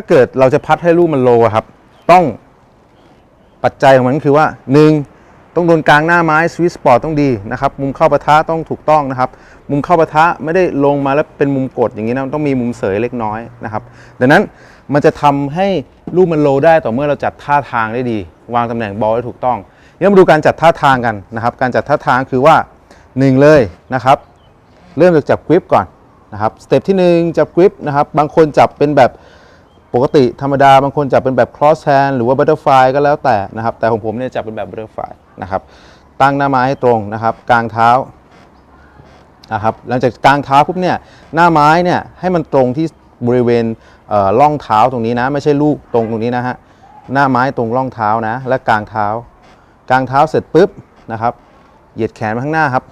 ถ้าเกิดเราจะพัดให้ลูกมันโลครับ ต้องปัจจัยของมันคือว่า 1. ต้องโดนกลางหน้าไม้สวิสปอร์ตต้องดีนะครับ มุมเข้าปะทะต้องถูกต้องนะครับ มุมเข้าปะทะไม่ได้ลงมาแล้วเป็นมุมกดอย่างนี้นะต้องมีมุมเสยเล็กน้อยนะครับ ดังนั้นมันจะทำให้ลูกมันโลได้ต่อเมื่อเราจัดท่าทางได้ดี วางตำแหน่งบอลได้ถูกต้องเดี๋ยวมาดูการจัดท่าทางกันนะครับ การจัดท่าทางคือว่าหนึ่งเลยนะครับ เริ่มจากจับกริปก่อนนะครับสเต็ปที่ 1 จับกริปนะครับ บางคนจับเป็นแบบ ปกติธรรมดาบางคนจับเป็นแบบ cross hand หรือว่า butterfly ก็แล้วแต่นะครับ แต่ของผมเนี่ยจับเป็นแบบ butterfly นะครับ ตั้งหน้าไม้ให้ตรงนะครับ กลางเท้านะครับ หลังจากกลางเท้าปุ๊บเนี่ยหน้าไม้เนี่ยให้มันตรงที่บริเวณเอ่อร่องเท้าตรงนี้นะ ไม่ใช่ลูกตรงตรงนี้นะฮะ หน้าไม้ตรงร่องเท้านะ และกลางเท้า กลางเท้าเสร็จปุ๊บนะครับ เหยียดแขนมาข้างหน้าครับ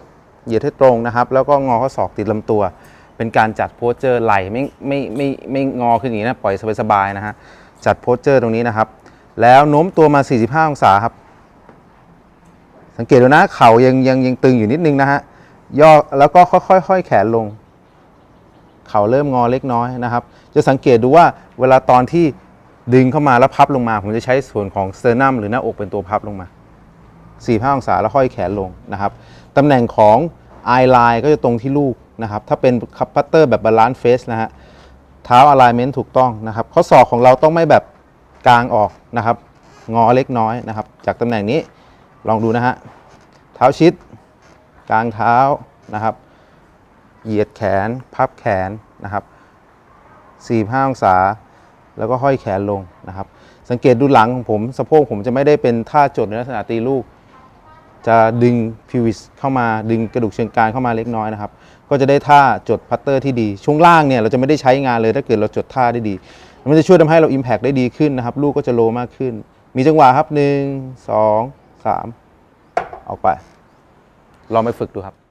เหยียดให้ตรงนะครับ แล้วก็งอข้อศอกติดลำตัว เป็นการจัดโพสเจอร์ไหลไม่ไม่ไม่ไม่งอขึ้นอย่างนี้นะปล่อยสบายๆนะฮะจัดโพสเจอร์ตรงนี้นะครับ แล้วโน้มตัวมา 45 องศาครับ สังเกตดูนะเข่ายังยังยังตึงอยู่นิดนึงนะฮะย่อแล้วก็ค่อยๆค่อยแขนลง เข่าเริ่มงอเล็กน้อยนะครับ จะสังเกตดูว่าเวลาตอนที่ดึงเข้ามาแล้วพับลงมา ผมจะใช้ส่วนของเตอร์นัมหรือหน้าอกเป็นตัวพับลงมา45องศาแล้วค่อยแขนลงนะครับตำแหน่งของ ไอไลน์ก็จะตรงที่ลูกนะครับ ถ้าเป็นคัพพัตเตอร์แบบบาลานซ์เฟสนะฮะ เท้าอะไลเมนต์ถูกต้องนะครับ ข้อศอกของเราต้องไม่แบบกลางออกนะครับ งอเล็กน้อยนะครับ จากตำแหน่งนี้ลองดูนะฮะ เท้าชิด กลางเท้านะครับ เหยียดแขน พับแขนนะครับ45องศา แล้วก็ห้อยแขนลงนะครับ สังเกตดูหลังของผม สะโพกผมจะไม่ได้เป็นท่าจดในลักษณะตีลูก จะดึงพิวิสเข้ามาดึงกระดูกเชิงกรานเข้ามาเล็กน้อยนะครับ ก็จะได้ท่าจดพัตเตอร์ที่ดี ช่วงล่างเนี่ยเราจะไม่ได้ใช้งานเลยถ้าเกิดเราจดท่าได้ดี มันจะช่วยทำให้เราอิมแพกได้ดีขึ้นนะครับ ลูกก็จะโลมากขึ้น มีจังหวะครับ1 2 3ออกไป ลองไปฝึกดูครับ